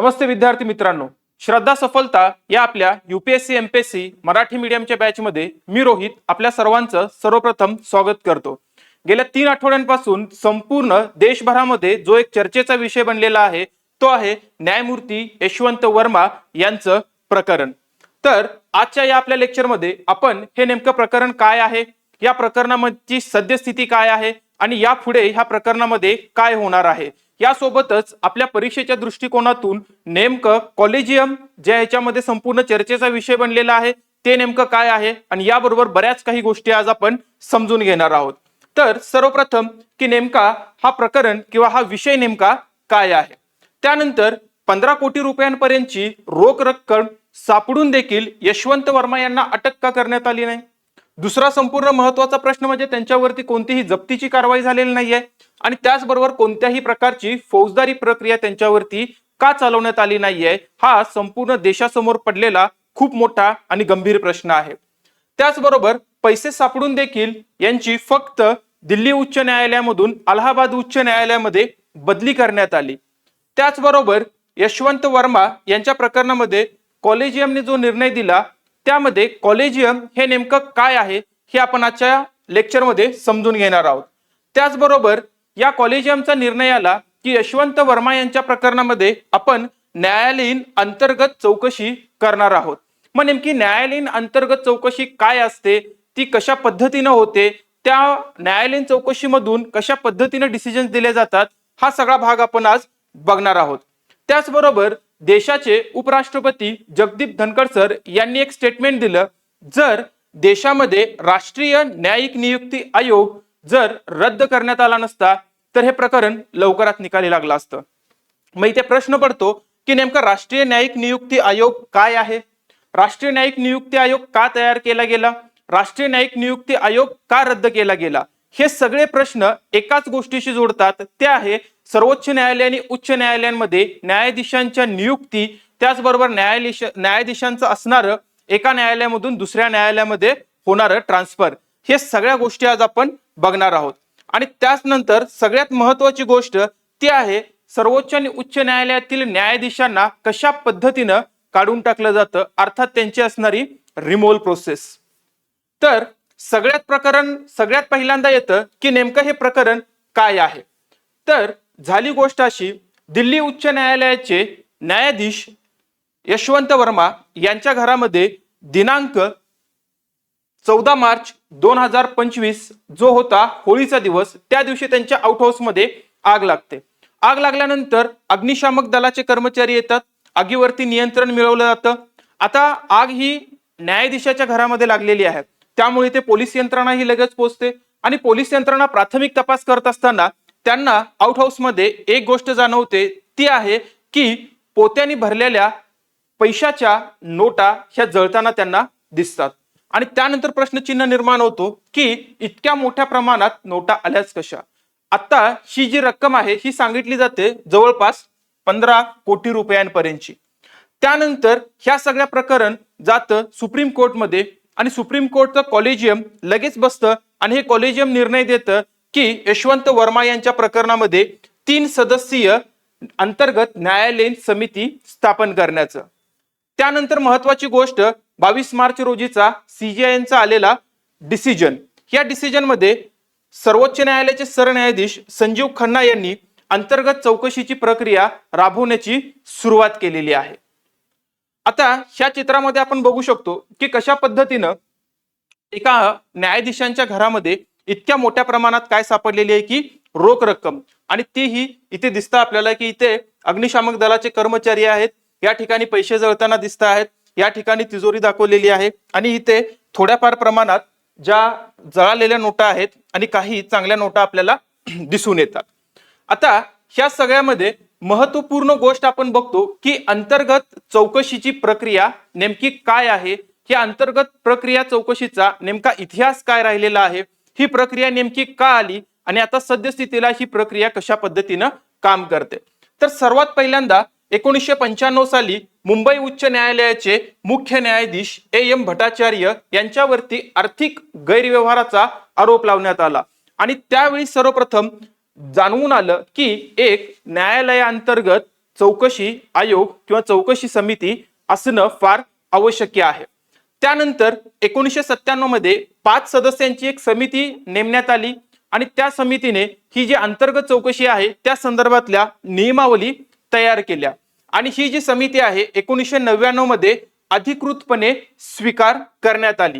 नमस्ते विद्यार्थी मित्रांनो. श्रद्धा सफलता या आपल्या युपीएससी एमपीएससी मराठी मीडियमच्या बॅचमध्ये मी रोहित आपल्या सर्वांचं सर्वप्रथम स्वागत करतो. गेल्या तीन आठवड्यांपासून संपूर्ण देशभरामध्ये जो एक चर्चेचा विषय बनलेला आहे तो आहे न्यायमूर्ती यशवंत वर्मा यांचं प्रकरण. तर आजच्या या आपल्या लेक्चरमध्ये आपण हे नेमकं प्रकरण काय आहे? या प्रकरणाची सद्यस्थिती काय आहे? आणि यापुढे ह्या प्रकरणामध्ये काय होणार आहे? यासोबतच आपल्या परीक्षेच्या दृष्टिकोनातून नेमकं कॉलेजियम ज्या ह्याच्यामध्ये संपूर्ण चर्चेचा विषय बनलेला आहे ते नेमकं काय आहे? आणि याबरोबर बऱ्याच काही गोष्टी आज आपण समजून घेणार आहोत. तर सर्वप्रथम की नेमका हा प्रकरण किंवा हा विषय नेमका काय आहे? त्यानंतर पंधरा कोटी रुपयांपर्यंतची रोख रक्कम सापडून देखील यशवंत वर्मा यांना अटक का करण्यात आली नाही? दुसरा संपूर्ण महत्त्वाचा प्रश्न म्हणजे त्यांच्यावरती कोणतीही जप्तीची कारवाई झालेली नाहीये. आणि त्याचबरोबर कोणत्याही प्रकारची फौजदारी प्रक्रिया त्यांच्यावरती का चालवण्यात आली नाहीये हा संपूर्ण देशासमोर पडलेला खूप मोठा आणि गंभीर प्रश्न आहे. त्याचबरोबर पैसे सापडून देखील यांची फक्त दिल्ली उच्च न्यायालयामधून अलाहाबाद उच्च न्यायालयामध्ये बदली करण्यात आली. त्याचबरोबर यशवंत वर्मा यांच्या प्रकरणामध्ये कॉलेजियमने जो निर्णय दिला त्यामध्ये कॉलेजियम हे नेमकं काय आहे हे आपण आजच्या लेक्चरमध्ये समजून घेणार आहोत. त्याचबरोबर या कॉलेजियमचा निर्णय आला की यशवंत वर्मा यांच्या प्रकरणामध्ये आपण न्यायालयीन अंतर्गत चौकशी करणार आहोत. मग नेमकी न्यायालयीन अंतर्गत चौकशी काय असते ती कशा पद्धतीनं होते त्या न्यायालयीन चौकशीमधून कशा पद्धतीनं डिसिजन दिले जातात हा सगळा भाग आपण आज बघणार आहोत. त्याचबरोबर देशाचे उपराष्ट्रपती जगदीप धनखड सर यांनी एक स्टेटमेंट दिलं जर देशामध्ये राष्ट्रीय न्यायिक नियुक्ती आयोग जर रद्द करण्यात आला नसता तर हे प्रकरण लवकरात निकाली लागलं असतं. मग इथे प्रश्न पडतो की नेमका राष्ट्रीय न्यायिक नियुक्ती आयोग काय आहे? राष्ट्रीय न्यायिक नियुक्ती आयोग का तयार केला गेला? राष्ट्रीय न्यायिक नियुक्ती आयोग का रद्द केला गेला? हे सगळे प्रश्न एकाच गोष्टीशी जोडतात ते आहे सर्वोच्च न्यायालय आणि उच्च न्यायालयांमध्ये न्यायाधीशांच्या नियुक्ती त्याचबरोबर न्यायाधीश न्यायाधीशांचं असणारं एका न्यायालयामधून दुसऱ्या न्यायालयामध्ये होणारं ट्रान्सफर हे सगळ्या गोष्टी आज आपण बघणार आहोत. आणि त्याचनंतर सगळ्यात महत्वाची गोष्ट ती आहे सर्वोच्च आणि उच्च न्यायालयातील न्यायाधीशांना कशा पद्धतीनं काढून टाकलं जातं अर्थात त्यांची असणारी रिमोल प्रोसेस तर सगळ्यात प्रकरण सगळ्यात पहिल्यांदा येतं की नेमकं हे प्रकरण काय आहे? तर झाली गोष्ट अशी दिल्ली उच्च न्यायालयाचे न्यायाधीश यशवंत वर्मा यांच्या घरामध्ये दिनांक चौदा मार्च दोन हजार पंचवीस जो होता होळीचा दिवस त्या दिवशी त्यांच्या आउट हाऊसमध्ये आग लागते. आग लागल्यानंतर अग्निशामक दलाचे कर्मचारी येतात आगीवरती नियंत्रण मिळवलं जातं. आता आग ही न्यायाधीशाच्या घरामध्ये लागलेली आहे. त्यामुळे ते पोलीस यंत्रणा ही लगेच पोहोचते आणि पोलीस यंत्रणा प्राथमिक तपास करत असताना त्यांना आउट हाऊसमध्ये एक गोष्ट जाणवते ती आहे की पोत्याने भरलेल्या पैशाच्या नोटा ह्या जळताना त्यांना दिसतात. आणि त्यानंतर प्रश्नचिन्ह निर्माण होतो की इतक्या मोठ्या प्रमाणात नोटा आल्याच कशा? आता ही जी रक्कम आहे ही सांगितली जाते जवळपास पंधरा कोटी रुपयांपर्यंतची. त्यानंतर ह्या सगळ्या प्रकरण जातं सुप्रीम कोर्टमध्ये आणि सुप्रीम कोर्टचं कॉलेजियम लगेच बसतं आणि हे कॉलेजियम निर्णय देतं की यशवंत वर्मा यांच्या प्रकरणामध्ये तीन सदस्यीय अंतर्गत न्यायालयीन समिती स्थापन करण्याचं. त्यानंतर महत्वाची गोष्ट बावीस मार्च रोजीचा सीजीआयचा आलेला डिसिजन या डिसिजनमध्ये सर्वोच्च न्यायालयाचे सरन्यायाधीश संजीव खन्ना यांनी अंतर्गत चौकशीची प्रक्रिया राबवण्याची सुरुवात केलेली आहे. आता ह्या चित्रामध्ये आपण बघू शकतो की कशा पद्धतीनं एका न्यायाधीशांच्या घरामध्ये इतक्या मोठ्या प्रमाणात काय सापडलेली आहे की रोख रक्कम. आणि तीही इथे दिसतं आपल्याला की इथे अग्निशामक दलाचे कर्मचारी आहेत. या ठिकाणी पैसे जळताना दिसत आहेत. या ठिकाणी तिजोरी दाखवलेली आहे. आणि इथे थोड्याफार प्रमाणात ज्या जळालेल्या नोटा आहेत आणि काही चांगल्या नोटा आपल्याला दिसून येतात. आता ह्या सगळ्यामध्ये महत्त्वपूर्ण गोष्ट आपण बघतो की अंतर्गत चौकशीची प्रक्रिया नेमकी काय आहे? ही अंतर्गत प्रक्रिया चौकशीचा नेमका इतिहास काय राहिलेला आहे? ही प्रक्रिया नेमकी का आली आणि आता सद्यस्थितीला ही प्रक्रिया कशा पद्धतीनं काम करते? तर सर्वात पहिल्यांदा एकोणीसशे पंच्याण्णव साली मुंबई उच्च न्यायालयाचे मुख्य न्यायाधीश ए एम भट्टाचार्य यांच्यावरती आर्थिक गैरव्यवहाराचा आरोप लावण्यात आला. आणि त्यावेळी सर्वप्रथम जाणवून आलं की एक न्यायालयाअंतर्गत चौकशी आयोग किंवा चौकशी समिती असणं फार आवश्यक आहे. त्यानंतर एकोणीसशे सत्त्याण्णवमध्ये पाच सदस्यांची एक समिती नेमण्यात आली आणि त्या समितीने ही जी अंतर्गत चौकशी आहे त्या संदर्भातल्या नियमावली तयार केल्या. आणि ही जी समिती आहे एकोणीसशे नव्याण्णवमध्ये अधिकृतपणे स्वीकार करण्यात आली.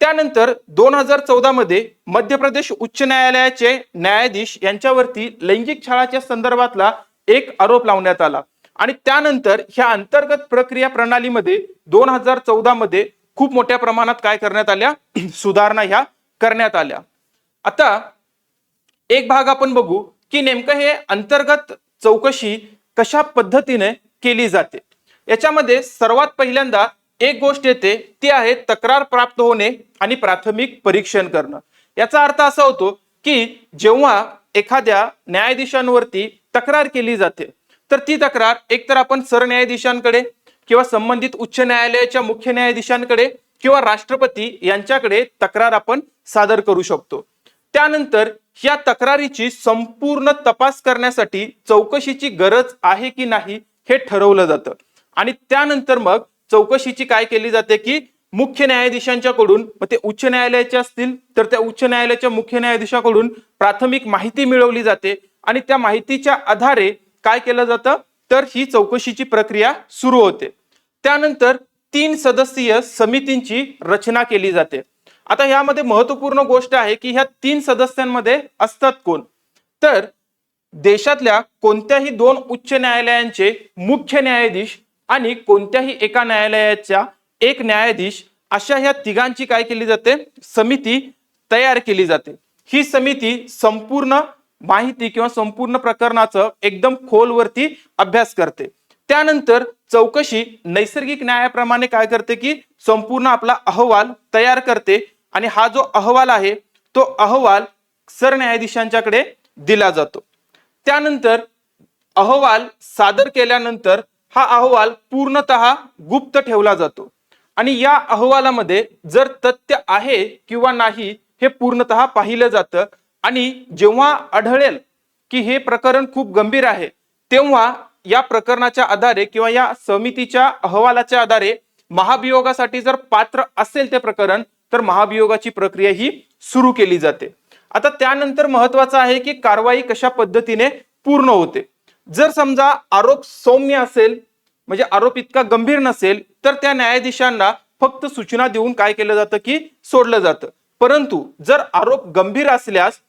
त्यानंतर दोन हजार चौदा मध्ये मध्य प्रदेश उच्च न्यायालयाचे न्यायाधीश यांच्यावरती लैंगिक छळाच्या संदर्भातला एक आरोप लावण्यात आला. आणि त्यानंतर ह्या अंतर्गत प्रक्रिया प्रणालीमध्ये दोन हजार चौदा मध्ये खूप मोठ्या प्रमाणात काय करण्यात आल्या? सुधारणा ह्या करण्यात आल्या. आता एक भाग आपण बघू की नेमकं हे अंतर्गत चौकशी कशा पद्धतीने केली जाते. याच्यामध्ये सर्वात पहिल्यांदा एक गोष्ट येते ती आहे तक्रार प्राप्त होणे आणि प्राथमिक परीक्षण करणं. याचा अर्थ असा होतो की जेव्हा एखाद्या न्यायाधीशांवरती तक्रार केली जाते तर ती तक्रार एकतर आपण सरन्यायाधीशांकडे किंवा संबंधित उच्च न्यायालयाच्या मुख्य न्यायाधीशांकडे किंवा राष्ट्रपती यांच्याकडे तक्रार आपण सादर करू शकतो. त्यानंतर या तक्रारीची संपूर्ण तपास करण्यासाठी चौकशीची गरज आहे की नाही हे ठरवलं जातं. आणि त्यानंतर मग चौकशीची काय केली जाते की मुख्य न्यायाधीशांच्याकडून मग ते उच्च न्यायालयाचे असतील तर त्या उच्च न्यायालयाच्या मुख्य न्यायाधीशाकडून प्राथमिक माहिती मिळवली जाते. आणि त्या माहितीच्या आधारे काय केलं जातं? तर ही चौकशीची प्रक्रिया सुरू होते. त्यानंतर तीन सदस्यीय समितींची रचना केली जाते. आता यामध्ये महत्त्वपूर्ण गोष्ट आहे की ह्या तीन सदस्यांमध्ये असतात कोण? तर देशातल्या कोणत्याही दोन उच्च न्यायालयांचे मुख्य न्यायाधीश आणि कोणत्याही एका न्यायालयाच्या एक न्यायाधीश अशा ह्या तिघांची काय केली जाते? समिती तयार केली जाते. ही समिती संपूर्ण माहिती किंवा संपूर्ण प्रकरणाचं एकदम खोलवरती अभ्यास करते. त्यानंतर चौकशी नैसर्गिक न्यायाप्रमाणे काय करते की संपूर्ण आपला अहवाल तयार करते आणि हा जो अहवाल आहे तो अहवाल सरन्यायाधीशांच्याकडे दिला जातो. त्यानंतर अहवाल सादर केल्यानंतर हा अहवाल पूर्णतः गुप्त ठेवला जातो. आणि या अहवालामध्ये जर तथ्य आहे किंवा नाही हे पूर्णतः पाहिलं जातं. आणि जेव्हा आढळेल की हे प्रकरण खूप गंभीर आहे तेव्हा या प्रकरणाच्या आधारे किंवा या समितीच्या अहवालाच्या आधारे महाभियोगासाठी जर पात्र असेल ते प्रकरण तर महाभियोगाची प्रक्रिया ही सुरू केली जाते. आता त्यानंतर महत्वाचं आहे की कारवाई कशा पद्धतीने पूर्ण होते. जर समजा आरोप सौम्य असेल म्हणजे आरोप इतका गंभीर नसेल तर त्या न्यायाधीशांना फक्त सूचना देऊन काय केलं जातं की सोडलं जातं. परंतु जर आरोप गंभीर असल्यास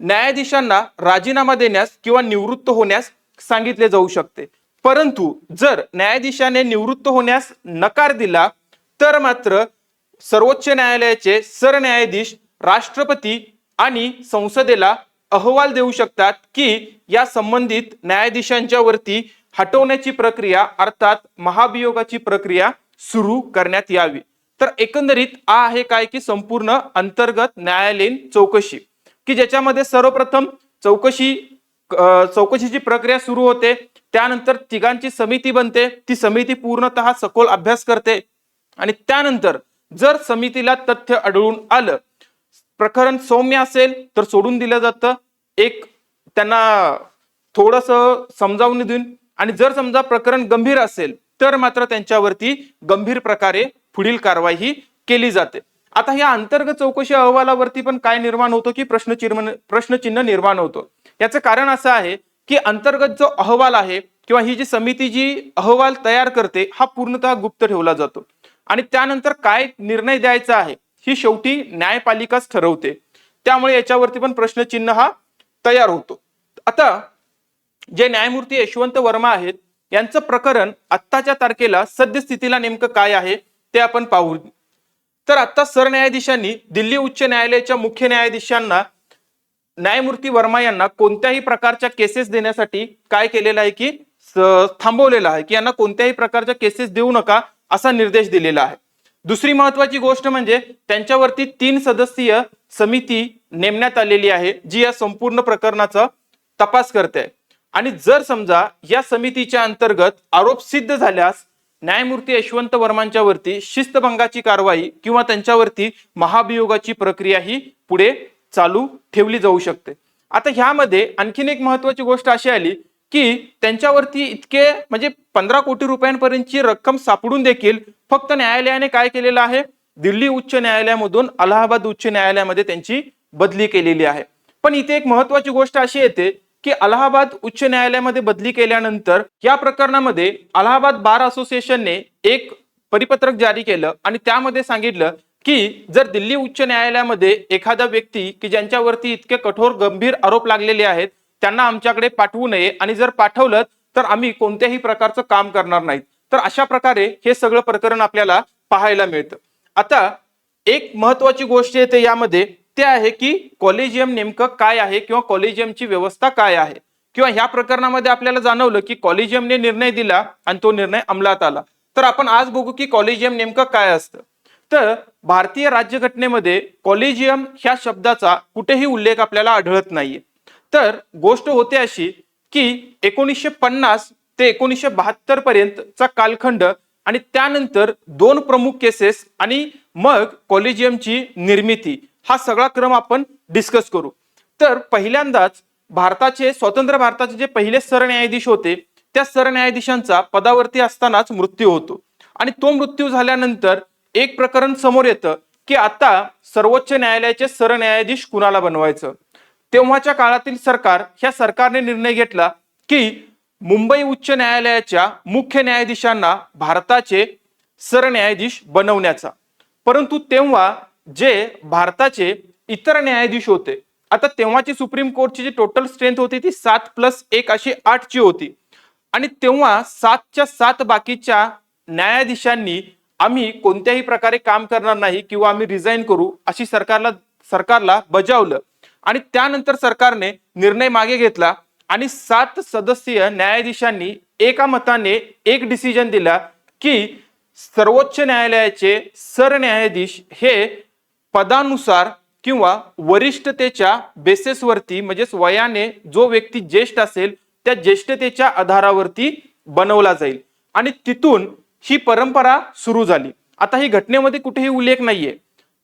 न्यायाधीशांना राजीनामा देण्यास किंवा निवृत्त होण्यास सांगितले जाऊ शकते. परंतु जर न्यायाधीशाने निवृत्त होण्यास नकार दिला तर मात्र सर्वोच्च न्यायालयाचे सरन्यायाधीश राष्ट्रपती आणि संसदेला अहवाल देऊ शकतात की या संबंधित न्यायाधीशांच्या वरती हटवण्याची प्रक्रिया अर्थात महाभियोगाची प्रक्रिया सुरू करण्यात यावी. तर एकंदरीत हा आहे काय की संपूर्ण अंतर्गत न्यायालयीन चौकशी. की ज्याच्यामध्ये सर्वप्रथम चौकशी चौकशीची प्रक्रिया सुरू होते त्यानंतर तिघांची समिती बनते. ती समिती पूर्णतः सखोल अभ्यास करते. आणि त्यानंतर जर समितीला तथ्य आढळून आलं प्रकरण सौम्य असेल तर सोडून दिलं जातं. एक त्यांना थोडस समजावून देऊन. आणि जर समजा प्रकरण गंभीर असेल तर मात्र त्यांच्यावरती गंभीर प्रकारे पुढील कारवाई केली जाते. आता या अंतर्गत चौकशी अहवालावरती पण काय निर्माण होतो की प्रश्नचिन्ह प्रश्नचिन्ह निर्माण होतो? याचं कारण असं आहे की अंतर्गत जो अहवाल आहे किंवा ही जी समिती जी अहवाल तयार करते हा पूर्णतः गुप्त ठेवला जातो. आणि त्यानंतर काय निर्णय द्यायचा आहे ही शेवटी न्यायपालिकाच ठरवते. त्यामुळे याच्यावरती पण प्रश्नचिन्ह हा तयार होतो. आता जे न्यायमूर्ती यशवंत वर्मा आहेत यांचं प्रकरण आत्ताच्या तारखेला सद्यस्थितीला नेमकं काय आहे ते आपण पाहू तर आता सरन्यायाधीशांनी दिल्ली उच्च न्यायालयाच्या मुख्य न्यायाधीशांना न्यायमूर्ती वर्मा यांना कोणत्याही प्रकारच्या केसेस देण्यासाठी काय केलेलं आहे की थांबवलेलं आहे की यांना कोणत्याही प्रकारच्या केसेस देऊ नका असा निर्देश दिलेला आहे. दुसरी महत्वाची गोष्ट म्हणजे त्यांच्यावरती तीन सदस्यीय समिती नेमण्यात आलेली आहे जी या संपूर्ण प्रकरणाचा तपास करते. आणि जर समजा या समितीच्या अंतर्गत आरोप सिद्ध झाल्यास न्यायमूर्ती यशवंत वर्मांच्या वरती शिस्तभंगाची कारवाई किंवा त्यांच्यावरती महाभियोगाची प्रक्रिया ही पुढे चालू ठेवली जाऊ शकते. आता ह्यामध्ये आणखीन एक महत्वाची गोष्ट अशी आली की त्यांच्यावरती इतके म्हणजे पंधरा कोटी रुपयांपर्यंतची रक्कम सापडून देखील फक्त न्यायालयाने काय केलेलं आहे? दिल्ली उच्च न्यायालयामधून अलाहाबाद उच्च न्यायालयामध्ये त्यांची बदली केलेली आहे. पण इथे एक महत्वाची गोष्ट अशी येते की अलाहाबाद उच्च न्यायालयामध्ये बदली केल्यानंतर या प्रकरणामध्ये अलाहाबाद बार असोसिएशनने एक परिपत्रक जारी केलं आणि त्यामध्ये सांगितलं की जर दिल्ली उच्च न्यायालयामध्ये एखादा व्यक्ती की ज्यांच्यावरती इतके कठोर गंभीर आरोप लागलेले आहेत त्यांना आमच्याकडे पाठवू नये आणि जर पाठवलं तर आम्ही कोणत्याही प्रकारचं काम करणार नाहीत. तर अशा प्रकारे हे सगळं प्रकरण आपल्याला पाहायला मिळतं. आता एक महत्वाची गोष्ट येते यामध्ये ते आहे की कॉलेजियम नेमकं काय आहे किंवा कॉलेजियमची व्यवस्था काय आहे? किंवा ह्या प्रकरणामध्ये आपल्याला जाणवलं की कॉलेजियमने निर्णय दिला आणि तो निर्णय अंमलात आला. तर आपण आज बघू की कॉलेजियम नेमकं काय असतं. तर भारतीय राज्यघटनेमध्ये कॉलेजियम ह्या शब्दाचा कुठेही उल्लेख आपल्याला आढळत नाहीये. तर गोष्ट होते अशी की एकोणीसशे पन्नास ते एकोणीसशे बहात्तर पर्यंतचा कालखंड आणि त्यानंतर दोन प्रमुख केसेस आणि मग कॉलेजियमची निर्मिती. हा सगळा क्रम आपण डिस्कस करू. तर पहिल्यांदाच भारताचे स्वतंत्र भारताचे जे पहिले सरन्यायाधीश होते त्या सरन्यायाधीशांचा पदावरती असतानाच मृत्यू होतो. आणि तो मृत्यू झाल्यानंतर एक प्रकरण समोर येतं की आता सर्वोच्च न्यायालयाचे सरन्यायाधीश कुणाला बनवायचं? तेव्हाच्या काळातील सरकार ह्या सरकारने निर्णय घेतला की मुंबई उच्च न्यायालयाच्या मुख्य न्यायाधीशांना भारताचे सरन्यायाधीश बनवण्याचा. परंतु तेव्हा जे भारताचे इतर न्यायाधीश होते. आता तेव्हाची सुप्रीम कोर्टची जी टोटल स्ट्रेंथ होती ती सात प्लस एक अशी आठची होती. आणि तेव्हा सातच्या सात बाकीच्या न्यायाधीशांनी आम्ही कोणत्याही प्रकारे काम करणार नाही किंवा आम्ही रिझाईन करू अशी सरकारला सरकारला बजावलं. आणि त्यानंतर सरकारने निर्णय मागे घेतला आणि सात सदस्यीय न्यायाधीशांनी एका मताने एक डिसिजन दिला की सर्वोच्च न्यायालयाचे सरन्यायाधीश हे पदानुसार किंवा वरिष्ठतेच्या बेसेसवरती म्हणजेच वयाने जो व्यक्ती ज्येष्ठ असेल त्या ज्येष्ठतेच्या आधारावरती बनवला जाईल. आणि तिथून ही परंपरा सुरू झाली. आता ही घटनेमध्ये कुठेही उल्लेख नाहीये.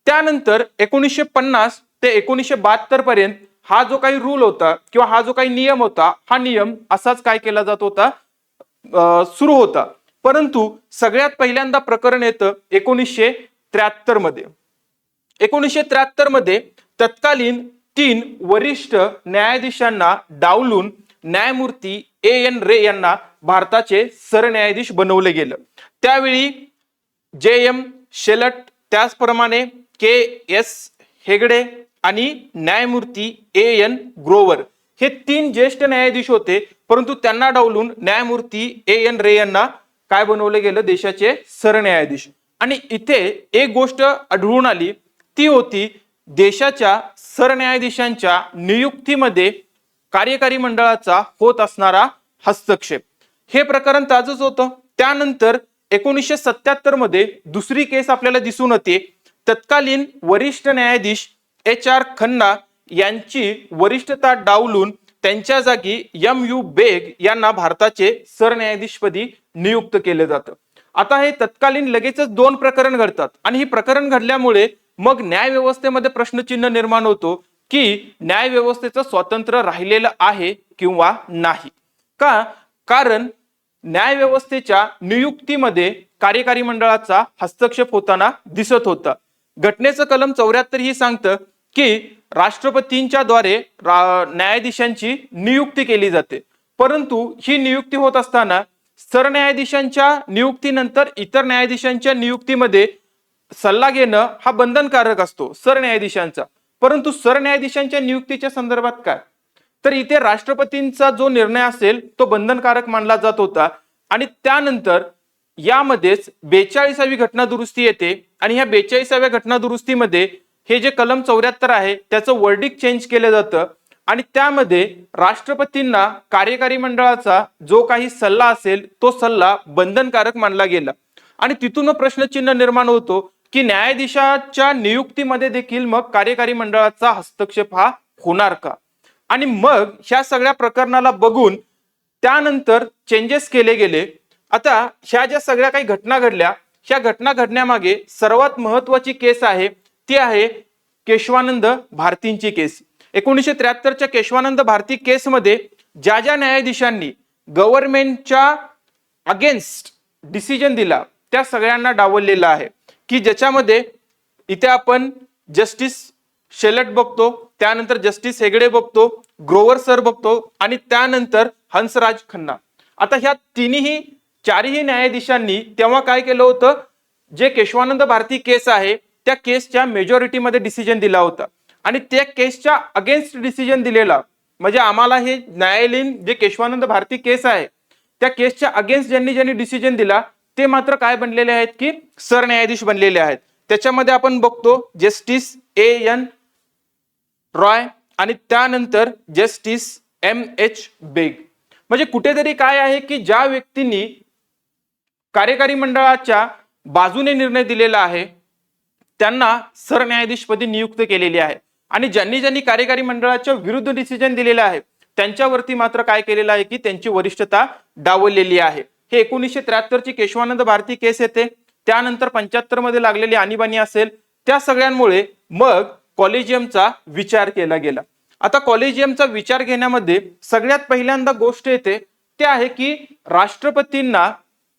त्यानंतर एकोणीसशे पन्नास ते एकोणीसशे बहात्तर पर्यंत हा जो काही रूल होता किंवा हा जो काही नियम होता हा नियम असाच काय केला जात होता? सुरू होता. परंतु सगळ्यात पहिल्यांदा प्रकरण येतं एकोणीसशे त्र्याहत्तरमध्ये एकोणीसशे त्र्याहत्तरमध्ये तत्कालीन तीन वरिष्ठ न्यायाधीशांना डावलून न्यायमूर्ती ए एन रे यांना भारताचे सरन्यायाधीश बनवलं गेलं. त्यावेळी जे एम शेलट त्याचप्रमाणे के एस हेगडे आणि न्यायमूर्ती ए एन ग्रोवर हे तीन ज्येष्ठ न्यायाधीश होते परंतु त्यांना डावलून न्यायमूर्ती ए एन रे यांना काय बनवलं गेलं? देशाचे सरन्यायाधीश. आणि इथे एक गोष्ट आढळून आली ती होती देशाच्या सरन्यायाधीशांच्या नियुक्तीमध्ये कार्यकारी मंडळाचा होत असणारा हस्तक्षेप. हे प्रकरण ताजच होतं. त्यानंतर एकोणीसशे सत्याहत्तरमध्ये दुसरी केस आपल्याला दिसून येते. तत्कालीन वरिष्ठ न्यायाधीश एच आर खन्ना यांची वरिष्ठता डावलून त्यांच्या जागी एम यू बेग यांना भारताचे सरन्यायाधीशपदी नियुक्त केले जातं. आता हे तत्कालीन लगेचच दोन प्रकरण घडतात. आणि ही प्रकरण घडल्यामुळे मग न्याय व्यवस्थेमध्ये प्रश्नचिन्ह निर्माण होतो की न्याय व्यवस्थेचं स्वातंत्र्य राहिलेलं आहे किंवा नाही? का? कारण न्याय व्यवस्थेच्या नियुक्तीमध्ये कार्यकारी मंडळाचा हस्तक्षेप होताना दिसत होता. घटनेचं कलम चौऱ्याहत्तर ही सांगतं की राष्ट्रपतींच्या द्वारे रा- न्यायाधीशांची नियुक्ती केली जाते. परंतु ही नियुक्ती होत असताना सरन्यायाधीशांच्या नियुक्तीनंतर इतर न्यायाधीशांच्या नियुक्तीमध्ये सल्ला घेणं हा बंधनकारक असतो सरन्यायाधीशांचा. परंतु सरन्यायाधीशांच्या नियुक्तीच्या संदर्भात काय? तर इथे राष्ट्रपतींचा जो निर्णय असेल तो बंधनकारक मानला जात होता. आणि त्यानंतर यामध्येच बेचाळीसावी घटना दुरुस्ती येते. आणि ह्या बेचाळीसाव्या घटना दुरुस्तीमध्ये हे जे कलम चौऱ्याहत्तर आहे त्याचं वर्डिक चेंज केलं जातं. आणि त्यामध्ये राष्ट्रपतींना कार्यकारी मंडळाचा जो काही सल्ला असेल तो सल्ला बंधनकारक मानला गेला. आणि तिथून प्रश्नचिन्ह निर्माण होतो. की न्यायाधीशाच्या नियुक्तीमध्ये देखील मग कार्यकारी मंडळाचा हस्तक्षेप हा होणार का? आणि मग ह्या सगळ्या प्रकरणाला बघून त्यानंतर चेंजेस केले गेले. आता ह्या ज्या सगळ्या काही घटना घडल्या ह्या घटना घडण्यामागे सर्वात महत्वाची केस आहे ती आहे केशवानंद भारतींची केस. एकोणीसशे त्र्याहत्तरच्या केशवानंद भारती केसमध्ये ज्या ज्या न्यायाधीशांनी गव्हर्नमेंटच्या अगेन्स्ट डिसिजन दिला त्या सगळ्यांना डावललेला आहे. की ज्याच्यामध्ये इथे आपण जस्टिस शेलट बघतो त्यानंतर जस्टिस हेगडे बघतो ग्रोवर सर बघतो आणि त्यानंतर हंसराज खन्ना. आता ह्या तिन्ही चारही न्यायाधीशांनी तेव्हा काय केलं होतं? जे केशवानंद भारती केस आहे त्या केसच्या मेजॉरिटीमध्ये डिसिजन दिला होता. आणि त्या केसच्या अगेन्स्ट डिसिजन दिलेला म्हणजे आम्हाला हे न्यायालयीन जे केशवानंद भारती केस आहे त्या केसच्या अगेन्स्ट ज्यांनी ज्यांनी डिसिजन दिला ते मात्र काय बनलेले आहेत की सरन्यायाधीश बनलेले आहेत. त्याच्यामध्ये आपण बघतो जस्टिस ए एन रॉय आणि त्यानंतर जस्टिस एम एच बेग. म्हणजे कुठेतरी काय आहे की ज्या व्यक्तींनी कार्यकारी मंडळाच्या बाजूने निर्णय दिलेला आहे त्यांना सरन्यायाधीशपदी नियुक्त केलेली आहे. आणि ज्यांनी ज्यांनी कार्यकारी मंडळाच्या विरुद्ध डिसिजन दिलेलं आहे त्यांच्यावरती मात्र काय केलेलं आहे की त्यांची वरिष्ठता डावललेली आहे. हे एकोणीसशे त्र्याहत्तरची केशवानंद भारती केस येते. त्यानंतर पंच्याहत्तरमध्ये लागलेली आणीबाणी असेल. त्या सगळ्यांमुळे मग कॉलेजियमचा विचार केला गेला. आता कॉलेजियमचा विचार घेण्यामध्ये सगळ्यात पहिल्यांदा गोष्ट येते. ते आहे की राष्ट्रपतींना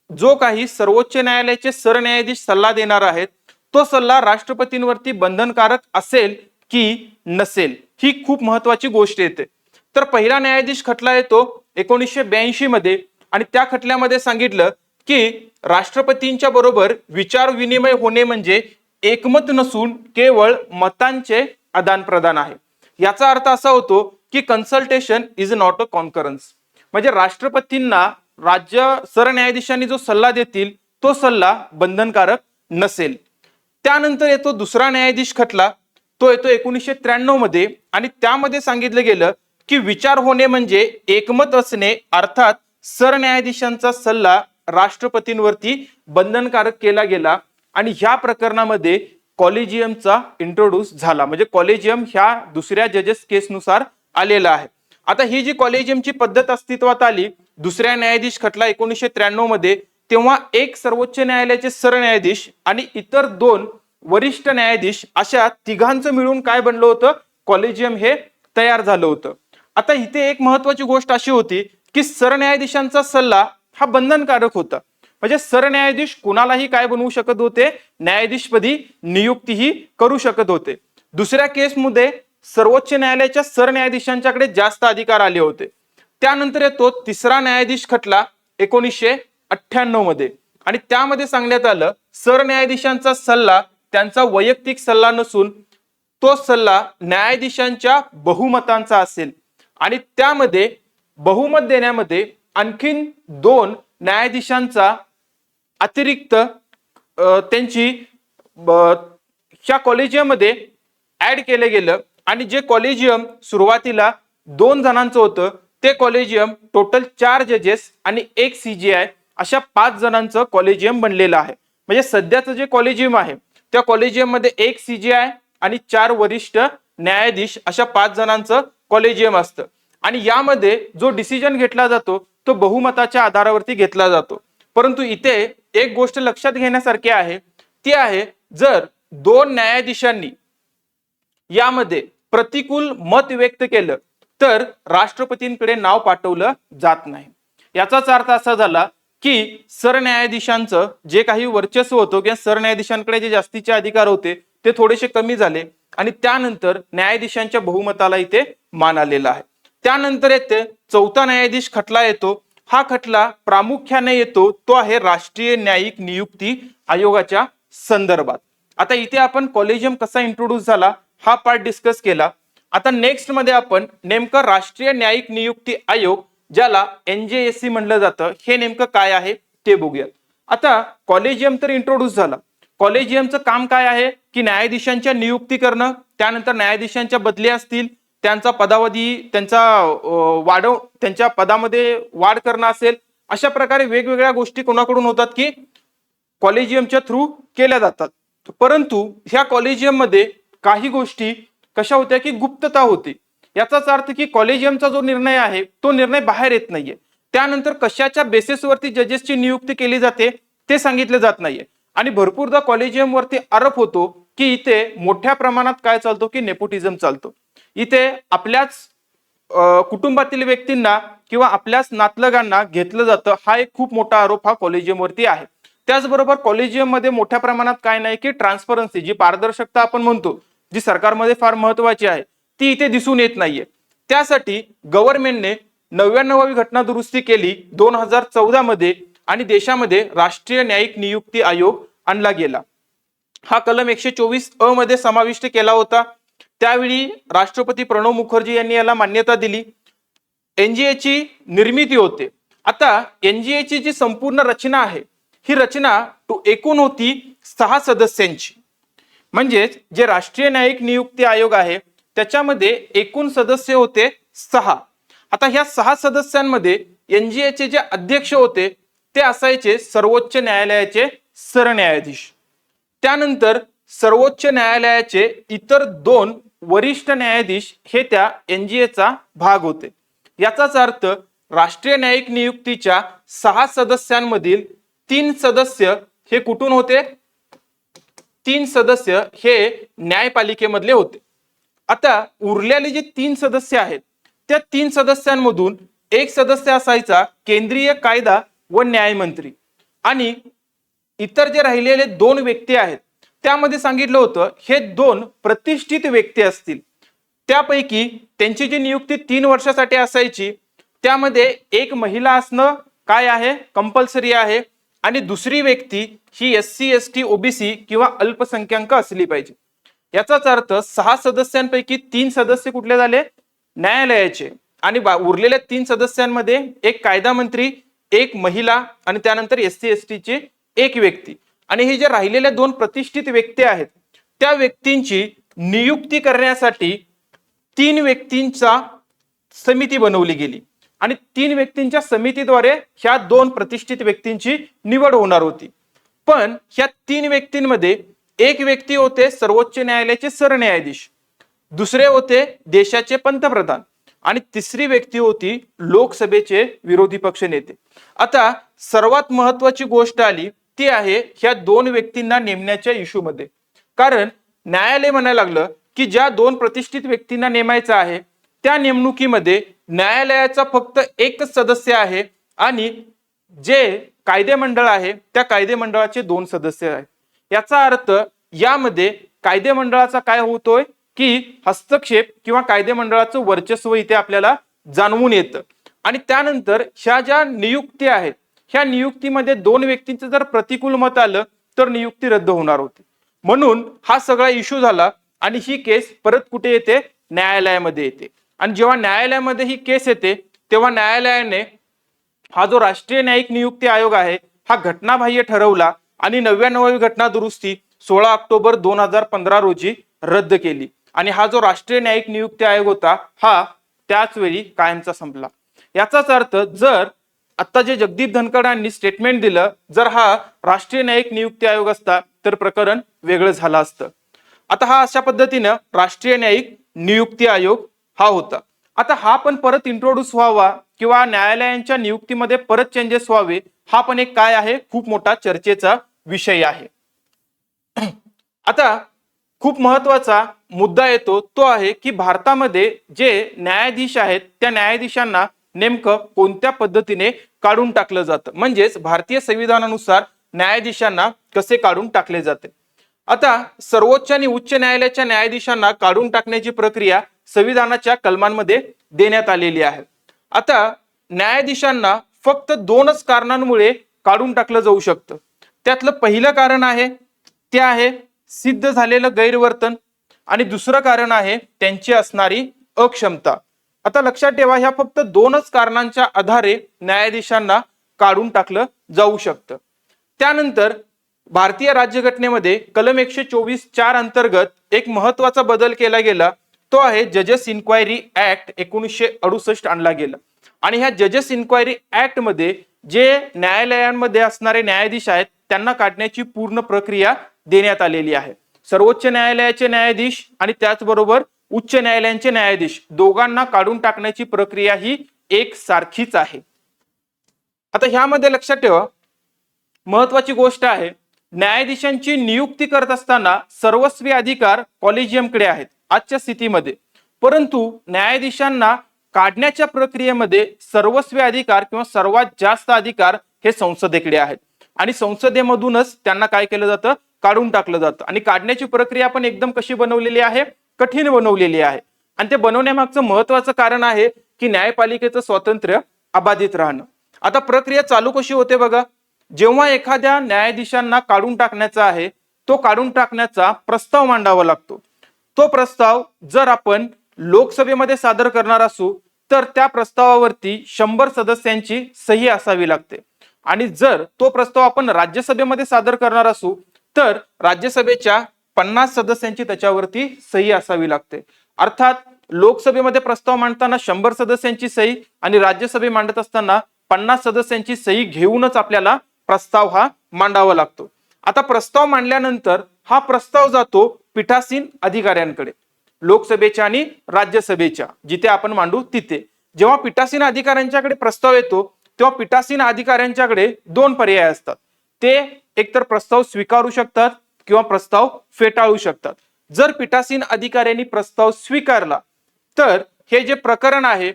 जो काही सर्वोच्च न्यायालयाचे सरन्यायाधीश सल्ला देणार आहेत तो सल्ला राष्ट्रपतींवरती बंधनकारक असेल की नसेल ही खूप महत्वाची गोष्ट येते. तर पहिला न्यायाधीश खटला येतो एकोणीसशे ब्याऐंशी मध्ये आणि त्या खटल्यामध्ये सांगितलं की राष्ट्रपतींच्या बरोबर विचार विनिमय होणे म्हणजे एकमत नसून केवळ मतांचे आदान प्रदान आहे. याचा अर्थ असा होतो की consultation is not a concurrence म्हणजे राष्ट्रपतींना राज्य सरन्यायाधीशांनी जो सल्ला देतील तो सल्ला बंधनकारक नसेल. त्यानंतर येतो दुसरा न्यायाधीश खटला. तो येतो एकोणीसशे त्र्याण्णवमध्ये आणि त्यामध्ये सांगितलं गेलं की विचार होणे म्हणजे एकमत असणे अर्थात सरन्यायाधीशांचा सल्ला राष्ट्रपतींवरती बंधनकारक केला गेला आणि ह्या प्रकरणामध्ये कॉलेजियमचा इंट्रोड्यूस झाला. म्हणजे कॉलेजियम ह्या दुसऱ्या जजेस केसनुसार आलेला आहे. आता ही जी कॉलेजियमची पद्धत अस्तित्वात आली दुसऱ्या न्यायाधीश खटला एकोणीसशे त्र्याण्णवमध्ये तेव्हा एक सर्वोच्च न्यायालयाचे सरन्यायाधीश आणि इतर दोन वरिष्ठ न्यायाधीश अशा तिघांचं मिळून काय बनलं होतं? कॉलेजियम हे तयार झालं होतं. आता इथे एक महत्वाची गोष्ट अशी होती की सरन्यायाधीशांचा सल्ला हा बंधनकारक होता. म्हणजे सरन्यायाधीश कुणालाही काय बनवू शकत होते? न्यायाधीशपदी नियुक्तीही करू शकत होते. दुसऱ्या केसमध्ये सर्वोच्च न्यायालयाच्या सरन्यायाधीशांच्याकडे जास्त अधिकार आले होते. त्यानंतर येतो तिसरा न्यायाधीश खटला एकोणीसशे अठ्ठ्याण्णवमध्ये. आणि त्यामध्ये सांगण्यात आलं सरन्यायाधीशांचा सल्ला त्यांचा वैयक्तिक सल्ला नसून तो सल्ला न्यायाधीशांच्या बहुमतांचा असेल. आणि त्यामध्ये बहुमत देण्यामध्ये आणखीन दोन न्यायाधीशांचा अतिरिक्त त्यांची ब- कॉलेजियममध्ये ऍड केलं गेलं. आणि जे कॉलेजियम सुरुवातीला दोन जणांचं होतं ते कॉलेजियम टोटल चार जजेस आणि एक सी जी आय अशा पाच जणांचं कॉलेजियम बनलेलं आहे. म्हणजे सध्याचं जे कॉलेजियम आहे त्या कॉलेजियममध्ये एक सी जी आय आणि चार वरिष्ठ न्यायाधीश अशा पाच जणांचं कॉलेजियम असतं. आणि यामध्ये जो डिसिजन घेतला जातो तो बहुमताच्या आधारावरती घेतला जातो. परंतु इथे एक गोष्ट लक्षात घेण्यासारखी आहे. ती आहे जर दोन न्यायाधीशांनी यामध्ये प्रतिकूल मत व्यक्त केलं तर राष्ट्रपतींकडे नाव पाठवलं जात नाही. याचाच अर्थ असा झाला की सरन्यायाधीशांचं जे काही वर्चस्व होतं किंवा सरन्यायाधीशांकडे जे जास्तीचे अधिकार होते ते थोडेसे कमी झाले आणि त्यानंतर न्यायाधीशांच्या बहुमताला इथे मान आलेला आहे. त्यानंतर येते चौथा न्यायाधीश खटला येतो. हा खटला प्रामुख्याने येतो तो आहे राष्ट्रीय न्यायिक नियुक्ती आयोगाच्या संदर्भात. आता इथे आपण कॉलेजियम कसा इंट्रोड्यूस झाला हा पार्ट डिस्कस केला. आता नेक्स्टमध्ये आपण नेमकं राष्ट्रीय न्यायिक नियुक्ती आयोग ज्याला एनजेएससी म्हणलं जातं हे नेमकं काय आहे ते बघूयात. आता कॉलेजियम तर इंट्रोड्यूस झाला. कॉलेजियमचं काम काय आहे की न्यायाधीशांच्या नियुक्ती करणं त्यानंतर न्यायाधीशांच्या बदल्या असतील त्यांचा पदावधी त्यांचा वाढव त्यांच्या पदामध्ये वाढ करणं असेल अशा प्रकारे वेगवेगळ्या गोष्टी कोणाकडून होतात की कॉलेजियमच्या थ्रू केल्या जातात. परंतु ह्या कॉलेजियममध्ये काही गोष्टी कशा होत्या की गुप्तता होती. याचाच अर्थ की कॉलेजियमचा जो निर्णय आहे तो निर्णय बाहेर येत नाहीये. त्यानंतर कशाच्या बेसिसवरती जजेसची नियुक्ती केली जाते ते सांगितलं जात नाहीये. आणि भरपूरदा कॉलेजियमवरती आरोप होतो की इथे मोठ्या प्रमाणात काय चालतो की नेपोटिझम चालतो. इथे आपल्याच कुटुंबातील व्यक्तींना किंवा आपल्याच नातलगांना घेतलं जातं हा एक खूप मोठा आरोप हा कॉलेजियमवरती आहे. त्याचबरोबर कॉलेजियममध्ये मोठ्या प्रमाणात काय नाही की ट्रान्सपरन्सी जी पारदर्शकता आपण म्हणतो जी सरकारमध्ये फार महत्वाची आहे ती इथे दिसून येत नाहीये. त्यासाठी गव्हर्नमेंटने नव्याण्णवावी घटना दुरुस्ती केली दोन हजार चौदा मध्ये आणि देशामध्ये राष्ट्रीय न्यायिक नियुक्ती आयोग आणला गेला. हा कलम एकशे चोवीस अ मध्ये समाविष्ट केला होता. त्यावेळी राष्ट्रपती प्रणव मुखर्जी यांनी याला मान्यता दिली. एनजीए ची निर्मिती होते. आता एनजीए ची जी संपूर्ण रचना आहे ही रचना टू एकूण होती सहा सदस्यांची. म्हणजेच जे राष्ट्रीय न्यायिक नियुक्ती आयोग आहे त्याच्यामध्ये एकूण सदस्य होते सहा. आता ह्या सहा सदस्यांमध्ये एनजीएचे जे अध्यक्ष होते ते असायचे सर्वोच्च न्यायालयाचे सरन्यायाधीश. त्यानंतर सर्वोच्च न्यायालयाचे इतर दोन वरिष्ठ न्यायाधीश हे त्या एनजीएचा भाग होते. याचाच अर्थ राष्ट्रीय न्यायिक नियुक्तीच्या सहा सदस्यांमधील तीन सदस्य हे कुठून होते? तीन सदस्य हे न्यायपालिकेमधले होते. आता उरलेले जे तीन सदस्य आहेत त्या तीन सदस्यांमधून एक सदस्य असायचा केंद्रीय कायदा व न्यायमंत्री. आणि इतर जे राहिलेले दोन व्यक्ती आहेत त्यामध्ये सांगितलं होतं हे दोन प्रतिष्ठित व्यक्ती असतील. त्यापैकी त्यांची जी नियुक्ती तीन वर्षासाठी असायची त्यामध्ये एक महिला असणं काय आहे? कंपल्सरी आहे. आणि दुसरी व्यक्ती ही S C S T OBC किंवा अल्पसंख्याक असली पाहिजे. याचाच अर्थ सहा सदस्यांपैकी तीन सदस्य कुठले झाले? न्यायालयाचे. आणि उरलेल्या तीन सदस्यांमध्ये एक कायदा मंत्री एक महिला आणि त्यानंतर एस सी एस टीची एक व्यक्ती. आणि हे जे राहिलेल्या दोन प्रतिष्ठित व्यक्ती आहेत त्या व्यक्तींची नियुक्ती करण्यासाठी तीन व्यक्तींचा समिती बनवली गेली. आणि तीन व्यक्तींच्या समितीद्वारे ह्या दोन प्रतिष्ठित व्यक्तींची निवड होणार होती. पण ह्या तीन व्यक्तींमध्ये एक व्यक्ती होते सर्वोच्च न्यायालयाचे सरन्यायाधीश दुसरे होते देशाचे पंतप्रधान आणि तिसरी व्यक्ती होती लोकसभेचे विरोधी पक्ष नेते. आता सर्वात महत्वाची गोष्ट आली ती आहे ह्या दोन व्यक्तींना नेमण्याच्या इश्यूमध्ये कारण न्यायालय म्हणायला लागलं की ज्या दोन प्रतिष्ठित व्यक्तींना नेमायचं आहे त्या नेमणुकीमध्ये न्यायालयाचा फक्त एकच सदस्य आहे आणि जे कायदे मंडळ आहे त्या कायदे मंडळाचे दोन सदस्य आहेत. याचा अर्थ यामध्ये कायदे मंडळाचा काय होतोय की हस्तक्षेप किंवा कायदे मंडळाचं वर्चस्व इथे आपल्याला जाणवून येतं. आणि त्यानंतर ह्या ज्या नियुक्ती आहेत ह्या नियुक्तीमध्ये दोन व्यक्तींचं जर प्रतिकूल मत आलं तर नियुक्ती रद्द होणार होती. म्हणून हा सगळा इश्यू झाला आणि ही केस परत कुठे येते? न्यायालयामध्ये येते. आणि जेव्हा न्यायालयामध्ये ही केस येते तेव्हा न्यायालयाने हा जो राष्ट्रीय न्यायिक नियुक्ती आयोग आहे हा घटनाबाह्य ठरवला आणि नव्याण्णवावी घटना दुरुस्ती सोळा ऑक्टोबर दोन हजार पंधरा रोजी रद्द केली. आणि हा जो राष्ट्रीय न्यायिक नियुक्ती आयोग होता हा त्याच वेळी कायमचा संपला. याचाच अर्थ जर आता जे जगदीप धनकडांनी स्टेटमेंट दिलं जर हा राष्ट्रीय न्यायिक नियुक्ती आयोग असता तर प्रकरण वेगळं झालं असतं. आता हा अशा पद्धतीनं राष्ट्रीय न्यायिक नियुक्ती आयोग हा होता. आता हा पण परत इंट्रोड्यूस व्हावा किंवा न्यायालयांच्या नियुक्तीमध्ये परत चेंजेस व्हावे हा पण एक काय आहे? खूप मोठा चर्चेचा विषय आहे. आता खूप महत्त्वाचा मुद्दा येतो तो आहे की भारतामध्ये जे न्यायाधीश आहेत त्या न्यायाधीशांना नेमकं कोणत्या पद्धतीने काढून टाकलं जातं? म्हणजेच भारतीय संविधानानुसार न्यायाधीशांना कसे काढून टाकले जाते? आता सर्वोच्च आणि उच्च न्यायालयाच्या न्यायाधीशांना काढून टाकण्याची प्रक्रिया संविधानाच्या कलमांमध्ये देण्यात आलेली आहे. आता न्यायाधीशांना फक्त दोनच कारणांमुळे काढून टाकलं जाऊ शकतं. त्यातलं पहिलं कारण आहे ते आहे सिद्ध झालेलं गैरवर्तन आणि दुसरं कारण आहे त्यांची असणारी अक्षमता. आता लक्षात ठेवा ह्या फक्त दोनच कारणांच्या आधारे न्यायाधीशांना काढून टाकलं जाऊ शकतं. त्यानंतर भारतीय राज्यघटनेमध्ये कलम एकशे चोवीस चार अंतर्गत एक महत्त्वाचा बदल केला गेला. तो आहे जजेस इन्क्वायरी ऍक्ट एकोणीसशे अडुसष्ट आणला गेला. आणि ह्या जजेस इन्क्वायरी ऍक्टमध्ये जे न्यायालयांमध्ये असणारे न्यायाधीश आहेत त्यांना काढण्याची पूर्ण प्रक्रिया देण्यात आलेली आहे. सर्वोच्च न्यायालयाचे न्यायाधीश आणि त्याचबरोबर उच्च न्यायालयांचे न्यायाधीश. दोघांना काढून टाकण्याची प्रक्रिया ही एक सारखीच आहे. आता ह्यामध्ये लक्षात ठेवा. महत्वाची गोष्ट आहे. न्यायाधीशांची नियुक्ती करत असताना सर्वस्वी अधिकार कॉलेजियमकडे आहेत आजच्या स्थितीमध्ये. परंतु न्यायाधीशांना काढण्याच्या प्रक्रियेमध्ये सर्वस्वी अधिकार किंवा सर्वात जास्त अधिकार हे संसदेकडे आहेत. आणि संसदेमधूनच त्यांना काय केलं जातं? काढून टाकलं जातं. आणि काढण्याची प्रक्रिया पण एकदम कशी बनवलेली आहे? कठीण बनवलेली आहे. आणि ते बनवण्यामागचं महत्वाचं कारण आहे की न्यायपालिकेचं स्वातंत्र्य अबाधित राहणं. आता प्रक्रिया चालू कशी होते बघा. जेव्हा एखाद्या न्यायाधीशांना काढून टाकण्याचा आहे तो काढून टाकण्याचा प्रस्ताव मांडावा लागतो. तो प्रस्ताव जर आपण लोकसभेमध्ये सादर करणार असू तर त्या प्रस्तावावरती शंभर सदस्यांची सही असावी लागते. आणि जर तो प्रस्ताव आपण राज्यसभेमध्ये सादर करणार असू तर राज्यसभेच्या पन्नास सदस्यांची त्याच्यावरती सही असावी लागते. अर्थात लोकसभेमध्ये प्रस्ताव मांडताना शंभर सदस्यांची सही आणि राज्यसभे मांडत असताना पन्नास सदस्यांची सही घेऊनच आपल्याला प्रस्ताव हा मांडावा लागतो. आता प्रस्ताव मांडल्यानंतर हा प्रस्ताव जातो पीठासीन अधिकाऱ्यांकडे लोकसभेच्या आणि राज्यसभेच्या जिथे आपण मांडू तिथे. जेव्हा पीठासीन अधिकाऱ्यांच्याकडे प्रस्ताव येतो तेव्हा पीठासीन अधिकाऱ्यांच्याकडे दोन पर्याय असतात. ते एकतर प्रस्ताव स्वीकारू शकतात किंवा प्रस्ताव फेटाळू शकतात. जर पीठासीन अधिकाऱ्यांनी प्रस्ताव स्वीकारला तर हे जे प्रकरण आहे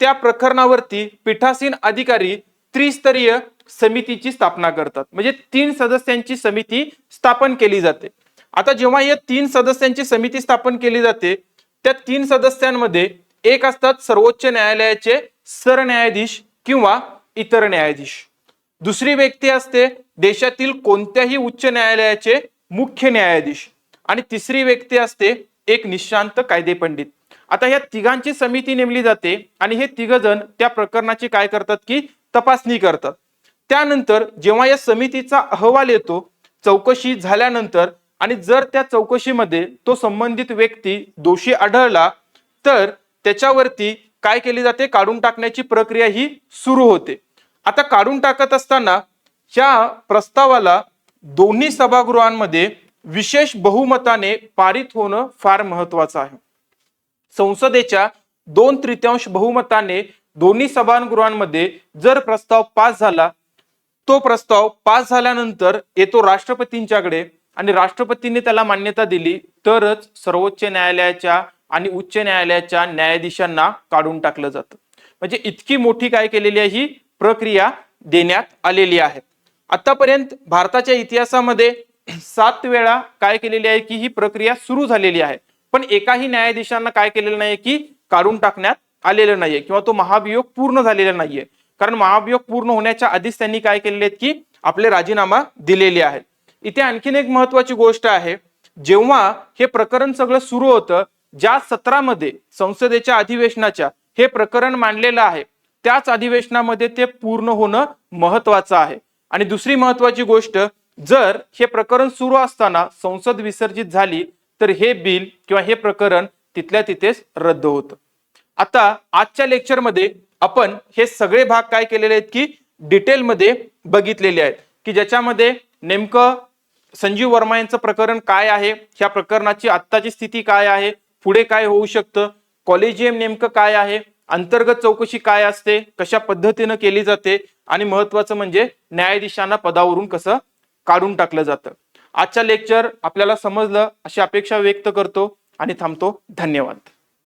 त्या प्रकरणावरती पीठासीन अधिकारी त्रिस्तरीय समितीची स्थापना करतात. म्हणजे तीन सदस्यांची समिती स्थापन केली जाते. आता जेव्हा या तीन सदस्यांची समिती स्थापन केली जाते त्या तीन सदस्यांमध्ये एक असतात सर्वोच्च न्यायालयाचे सरन्यायाधीश किंवा इतर न्यायाधीश. दुसरी व्यक्ती असते देशातील कोणत्याही उच्च न्यायालयाचे मुख्य न्यायाधीश आणि तिसरी व्यक्ती असते एक निशांत कायदेपंडित आता या तिघांची समिती नेमली जाते आणि हे तिघ जण त्या प्रकरणाची काय करतात की तपासणी करतात. त्यानंतर जेव्हा या समितीचा अहवाल येतो चौकशी झाल्यानंतर आणि जर त्या चौकशीमध्ये तो संबंधित व्यक्ती दोषी आढळला तर त्याच्यावरती काय केली जाते? काढून टाकण्याची प्रक्रिया ही सुरू होते. आता काढून टाकत असताना या प्रस्तावाला दोन्ही सभागृहांमध्ये विशेष बहुमताने पारित होणं फार महत्वाचं आहे. संसदेच्या दोन तृतीयांश बहुमताने दोन्ही सभागृहांमध्ये जर प्रस्ताव पास झाला तो प्रस्ताव पास झाल्यानंतर येतो राष्ट्रपतींच्याकडे आणि राष्ट्रपतींनी त्याला मान्यता दिली तरच सर्वोच्च न्यायालयाच्या आणि उच्च न्यायालयाच्या न्यायाधीशांना काढून टाकलं जातं. म्हणजे इतकी मोठी काय केलेली आहे? ही प्रक्रिया देण्यात आलेली आहे. आतापर्यंत भारताच्या इतिहासामध्ये सात वेळा काय केलेली आहे की ही प्रक्रिया सुरू झालेली आहे. पण एकाही न्यायाधीशांना काय केलेलं नाहीये की काढून टाकण्यात आलेलं नाहीये किंवा तो महाभियोग पूर्ण झालेला नाहीये. कारण महाभियोग पूर्ण होण्याच्या आधीच त्यांनी काय केलेले आहेत की आपले राजीनामा दिलेले आहेत. इथे आणखीन एक महत्वाची गोष्ट आहे. जेव्हा हे प्रकरण सगळं सुरू होतं ज्या सत्रामध्ये संसदेच्या अधिवेशनाच्या हे प्रकरण मांडलेलं आहे त्याच अधिवेशनामध्ये ते पूर्ण होणं महत्वाचं आहे. आणि दुसरी महत्वाची गोष्ट जर हे प्रकरण सुरू असताना संसद विसर्जित झाली तर हे बिल किंवा हे प्रकरण तिथल्या तिथेच रद्द होतं. आता आजच्या लेक्चरमध्ये आपण हे सगळे भाग काय केलेले आहेत की डिटेलमध्ये बघितलेले आहेत की ज्याच्यामध्ये नेमकं संजीव वर्मा यांचं प्रकरण काय आहे ह्या प्रकरणाची आत्ताची स्थिती काय आहे पुढे काय होऊ शकतं कॉलेजियम नेमकं काय आहे अंतर्गत चौकशी काय असते कशा पद्धतीनं केली जाते आणि महत्वाचं म्हणजे न्यायाधीशांना पदावरून कसं काढून टाकलं जातं. आजच्या लेक्चर आपल्याला समजलं अशी अपेक्षा व्यक्त करतो आणि थांबतो. धन्यवाद.